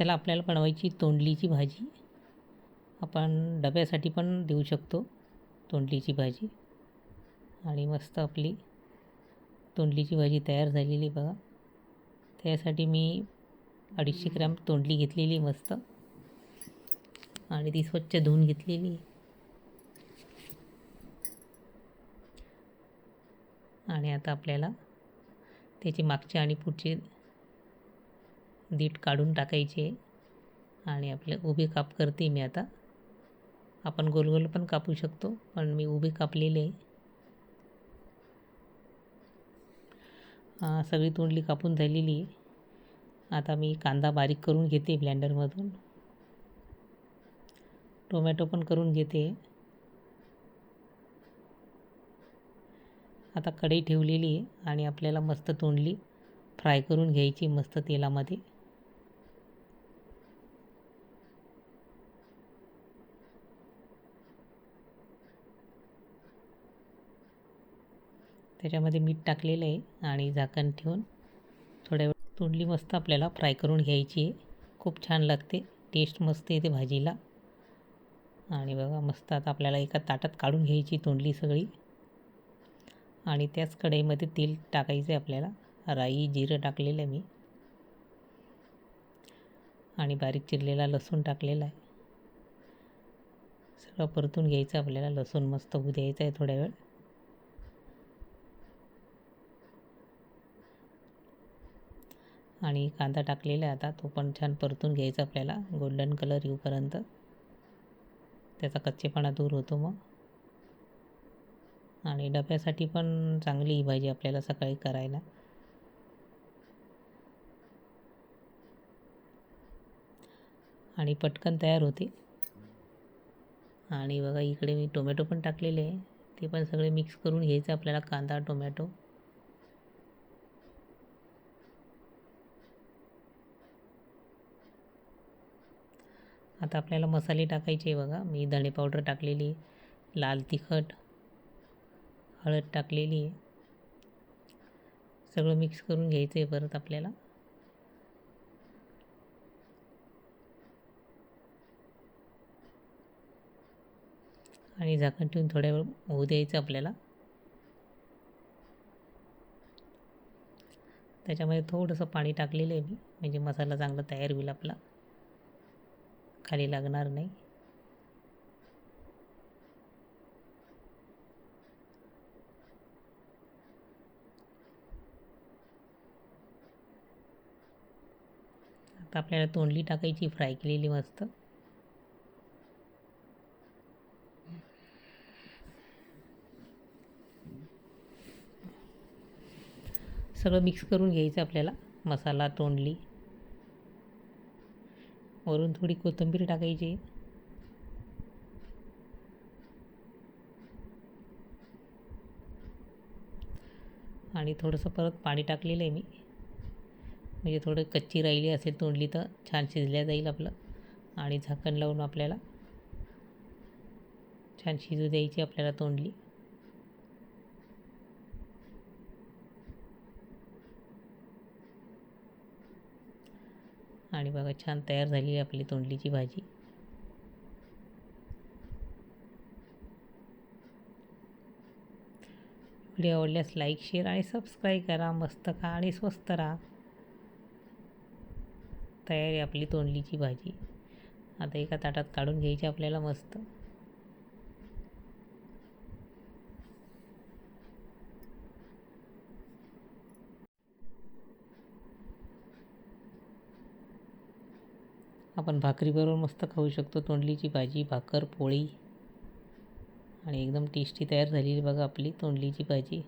त्याला आपल्याला बनवायची तोंडलीची भाजी. आपण डब्यासाठी पण देऊ शकतो तोंडलीची भाजी. आणि मस्त आपली तोंडलीची भाजी तयार झालेली बघा. त्यासाठी मी अडीचशे ग्रॅम तोंडली घेतलेली मस्त. आणि ती स्वच्छ धुवून घेतलेली आणि आता आपल्याला त्याची मागचे आणि पुढचे दीट काढून टाकायचे आणि आपले उभे काप करते मी आता. आपण गोल गोल पण कापू शकतो पण मी उभे कापलेले सगळी तोंडली कापून झालेली आता मी कांदा बारीक करून घेते ब्लेंडरमधून. टोमॅटो पण करून घेते. आता कढई ठेवलेली आहे आणि आपल्याला मस्त तोंडली फ्राय करून घ्यायची मस्त तेलामध्ये. त्याच्यामध्ये मीठ टाकलेलं आहे आणि झाकण ठेवून थोड्या वेळ तोंडली मस्त आपल्याला फ्राय करून घ्यायची आहे. खूप छान लागते टेस्ट मस्त येते भाजीला. आणि बघा मस्त आता आपल्याला एका ताटात काढून घ्यायची तोंडली सगळी. आणि त्याच कढईमध्ये तेल टाकायचं आहे आपल्याला. राई जिरं टाकलेलं आहे मी. आणि बारीक चिरलेला लसूण टाकलेला आहे. सगळं परतून घ्यायचं आपल्याला. लसूण मस्त होऊ द्यायचं आहे थोड्या वेळ. आणि कांदा टाकलेला आहे आता. तो पण छान परतून घ्यायचा आपल्याला. गोल्डन कलर येऊपर्यंत. त्याचा कच्चेपणा दूर होतो मग. आणि डब्यासाठी पण चांगली ही भाजी आपल्याला सकाळी करायला. आणि पटकन तयार होते. आणि बघा इकडे मी टोमॅटो पण टाकलेले आहे. ते पण सगळे मिक्स करून घ्यायचं आपल्याला कांदा टोमॅटो. आता आपल्याला मसाले टाकायचे बघा. मी धणे पावडर टाकलेली लाल तिखट हळद टाकलेली. आहे सगळं मिक्स करून घ्यायचं आहे परत आपल्याला. आणि झाकण ठेवून थोड्या वेळ होऊ द्यायचं आपल्याला. त्याच्यामध्ये थोडंसं पाणी टाकलेलं आहे मी. म्हणजे मसाला चांगला तयार होईल आपला. खाली लागणार नाही. आता आपल्याला तोंडली टाकायची फ्राय केलेली मस्त. सगळं मिक्स करून घ्यायचं आपल्याला मसाला तोंडली. वरून थोडी कोथिंबीर टाकायची. आणि थोडंसं परत पाणी टाकलेलं आहे मी. म्हणजे थोडं कच्ची राहिली असेल तोंडली तर छान शिजल्या जाईल आपलं. आणि झाकण लावून आपल्याला छान शिजू द्यायची आपल्याला तोंडली. आणि बघा छान तयार झाली आपली तोंडलीची भाजी. व्हिडिओ आवडल्यास लाईक शेअर आणि सबस्क्राईब करा. मस्त खा आणि स्वस्त राहा. तयारी आपली तोंडलीची भाजी. आता एका ताटात काढून घ्यायची आपल्याला मस्त. आपण भाकरीबरोबर मस्त खाऊ शकतो. तोंडलीची भाजी भाकर पोळी. आणि एकदम टेस्टी तयार झालेली बघा आपली तोंडलीची भाजी.